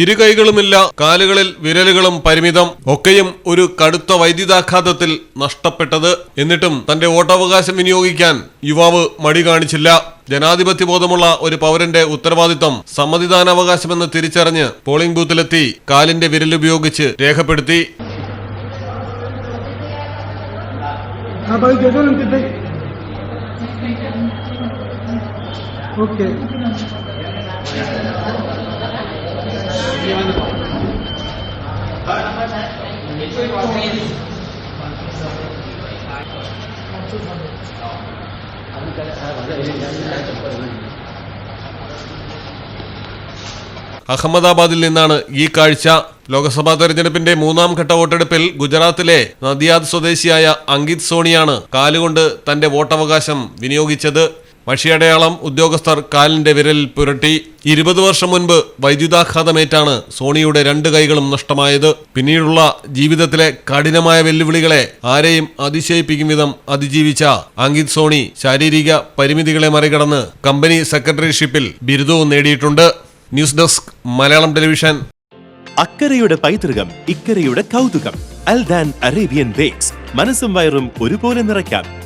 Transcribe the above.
ഇരു കൈകളുമില്ല കാലുകളിൽ വിരലുകളും പരിമിതം ഒക്കെയും ഒരു കടുത്ത വൈദ്യുതാഘാതത്തിൽ നഷ്ടപ്പെട്ടത്. എന്നിട്ടും തന്റെ വോട്ടവകാശം വിനിയോഗിക്കാൻ യുവാവ് മടി കാണിച്ചില്ല. ജനാധിപത്യ ബോധമുള്ള ഒരു പൗരന്റെ ഉത്തരവാദിത്തം സമ്മതിദാനാവകാശമെന്ന് തിരിച്ചറിഞ്ഞ് പോളിംഗ് ബൂത്തിലെത്തി കാലിന്റെ വിരലുപയോഗിച്ച് രേഖപ്പെടുത്തി. हाँ അഹമ്മദാബാദിൽ നിന്നാണ് ഈ കാഴ്ച. ലോക്സഭാ തെരഞ്ഞെടുപ്പിന്റെ മൂന്നാം ഘട്ട വോട്ടെടുപ്പിൽ ഗുജറാത്തിലെ നദിയാദ് സ്വദേശിയായ അങ്കിത് സോണിയാണ് കാലുകൊണ്ട് തന്റെ വോട്ടവകാശം വിനിയോഗിച്ചത്. മഷിയടയാളം ഉദ്യോഗസ്ഥർ കാലിന്റെ വിരലിൽ പുരട്ടി ഇരുപത് വർഷം മുൻപ് വൈദ്യുതാഘാതമേറ്റാണ് സോണിയുടെ രണ്ട് കൈകളും നഷ്ടമായത്. പിന്നീടുള്ള ജീവിതത്തിലെ കഠിനമായ വെല്ലുവിളികളെ ആരെയും അതിശയിപ്പിക്കും വിധം അതിജീവിച്ച അങ്കിത് സോണി ശാരീരിക പരിമിതികളെ മറികടന്ന് കമ്പനി സെക്രട്ടറിഷിപ്പിൽ ബിരുദവും നേടിയിട്ടുണ്ട്. News desk Malayalam television. അക്കരയുടെ പൈതൃകം ഇക്കരയുടെ കൗതുകം. Al Dan Arabian bakes. മനസ്സും വയറും ഒരുപോലെ നിറയ്ക്കാം.